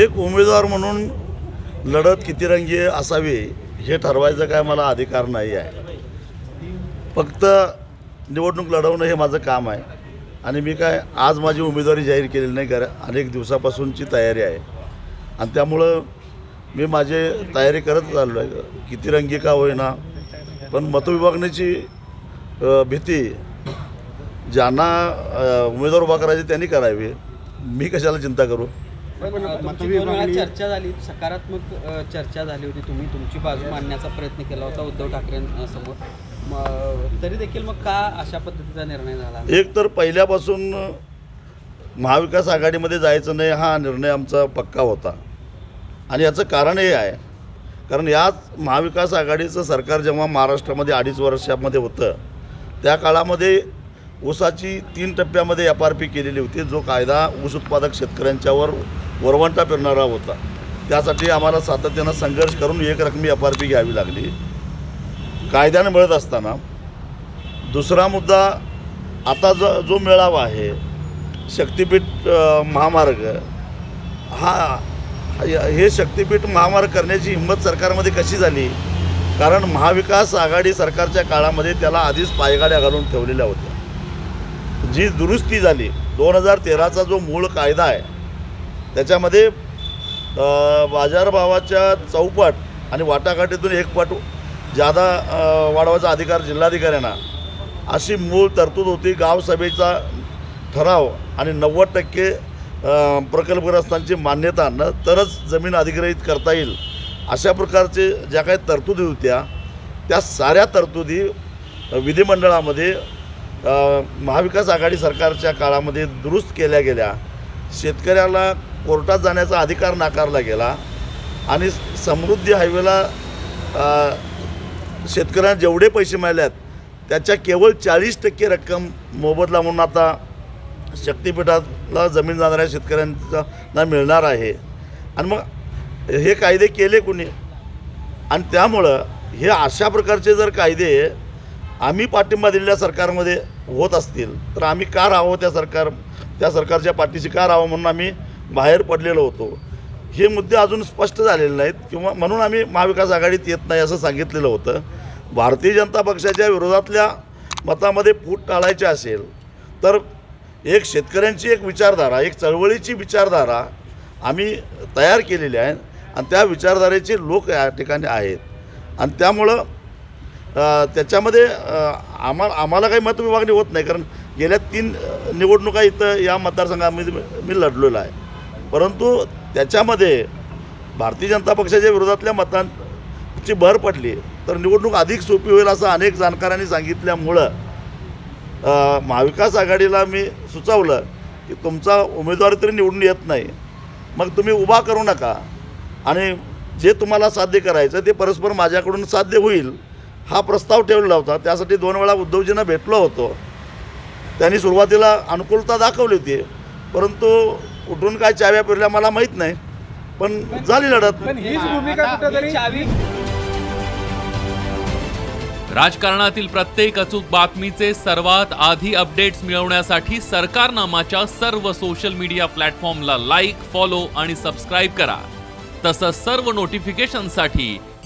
एक उमेदवार म्हणून लढत किती रंगी असावी हे ठरवायचं काय मला अधिकार नाही आहे. फक्त निवडणूक लढवणं हे माझं काम आहे. आणि मी काय आज माझी उमेदवारी जाहीर केलेली नाही कारण अनेक दिवसापासूनची तयारी आहे. आणि त्यामुळं मी माझे तयारी करत चाललो आहे. किती रंगी का होईना. पण मतविभागण्याची भीती ज्यांना उमेदवार उभा करायचे त्यांनी करावी. मी कशाला चिंता करू? चर्चा झाली सकारात्मक चर्चा झाली होती तुम्ही तुमची बाजू मांडण्याचा प्रयत्न केला होता उद्धव ठाकरेंसमोर तरी देखील मग का अशा पद्धतीचा निर्णय झाला? एक तर पहिल्यापासून महाविकास आघाडीमध्ये जायचं नाही हा निर्णय आमचा पक्का होता. आणि याचं कारण हे आहे कारण याच महाविकास आघाडीचं सरकार जेव्हा महाराष्ट्रामध्ये अडीच वर्षामध्ये होतं त्या काळामध्ये ऊसाची तीन टप्प्यामध्ये एफ आर पी केलेली होती. जो कायदा ऊस उत्पादक शेतकऱ्यांच्यावर वरवंटा फिरणारा होता. त्यासाठी आम्हाला सातत्यानं संघर्ष करून एक रकमी एफ आर पी घ्यावी लागली. कायद्यानं मिळत असताना दुसरा मुद्दा आता जो जो मेळावा आहे शक्तिपीठ महामार्ग हा हा- हे शक्तिपीठ महामार्ग करण्याची हिंमत सरकारमध्ये कशी झाली? कारण महाविकास आघाडी सरकारच्या काळामध्ये त्याला आधीच पायगाड्या घालून ठेवलेल्या होत्या. जी दुरुस्ती झाली दोन हजार तेराचा जो मूळ कायदा आहे त्याच्यामध्ये बाजारभावाच्या चौपट आणि वाटाघाटीतून एक पट जादा वाढवायचा अधिकार जिल्हाधिकाऱ्यांना अशी मूळ तरतूद होती. गावसभेचा ठराव आणि नव्वद टक्के प्रकल्पग्रस्तांची मान्यता न तरच जमीन अधिग्रहित करता येईल अशा प्रकारचे ज्या काही तरतुदी होत्या त्या साऱ्या तरतुदी विधिमंडळामध्ये महाविकास आघाडी सरकारच्या काळामध्ये दुरुस्त केल्या गेल्या. शेतकऱ्याला कोर्टात जाण्याचा अधिकार नाकारला गेला आणि समृद्धी हायवेला शेतकऱ्यांना जेवढे पैसे मिळाले आहेत त्याच्या केवळ चाळीस टक्के रक्कम मोबदला म्हणून आता शक्तिपीठाला जमीन जाणाऱ्या शेतकऱ्यांना मिळणार आहे. आणि मग हे कायदे केले कुणी? आणि त्यामुळं हे अशा प्रकारचे जर कायदे आम्ही पाठिंबा दिलेल्या सरकारमध्ये होत असतील तर आम्ही का राहावं त्या सरकार त्या सरकारच्या पाठीशी का राहावं म्हणून आम्ही बाहेर पडलेलो होतो. हे मुद्दे अजून स्पष्ट झालेले नाहीत किंवा म्हणून आम्ही महाविकास आघाडीत येत नाही असं सांगितलेलं होतं. भारतीय जनता पक्षाच्या विरोधातल्या मतामध्ये फूट टाळायची असेल तर एक शेतकऱ्यांची एक विचारधारा एक चळवळीची विचारधारा आम्ही तयार केलेली आहे आणि त्या विचारधारेचे लोक या ठिकाणी आहेत. आणि त्यामुळं त्याच्यामध्ये आम्हा आम्हाला काही मतविभागणी होत नाही कारण गेल्या तीन निवडणुका इथं या मतदारसंघामध्ये मी- मी लढलेलो आहे. परंतु त्याच्यामध्ये भारतीय जनता पक्षाच्या विरोधातल्या मतांची भर पडली तर निवडणूक अधिक सोपी होईल असं अनेक जाणकारांनी सांगितल्यामुळं महाविकास आघाडीला मी सुचवलं की तुमचा उमेदवार तरी निवडून येत नाही. मग तुम्ही उभा करू नका आणि जे तुम्हाला साध्य करायचं ते परस्पर माझ्याकडून साध्य होईल. हा प्रस्ताव ठेवलेला होता. त्यासाठी दोन वेळा उद्धवजींना भेटलो होतो. त्यांनी सुरुवातीला अनुकूलता दाखवली होती. परंतु कुठून काय चाव्या फिरल्या मला माहीत नाही. पण झाली लढत. पण हीच भूमिका कुठेतरी चावी राजकारणातील प्रत्येक अचूक बातमीचे सर्वात आधी अपडेट्स मिळवण्यासाठी सरकारनामाच्या सर्व सोशल मीडिया प्लॅटफॉर्मला लाईक फॉलो आणि सबस्क्राईब करा. तसंच सर्व नोटिफिकेशनसाठी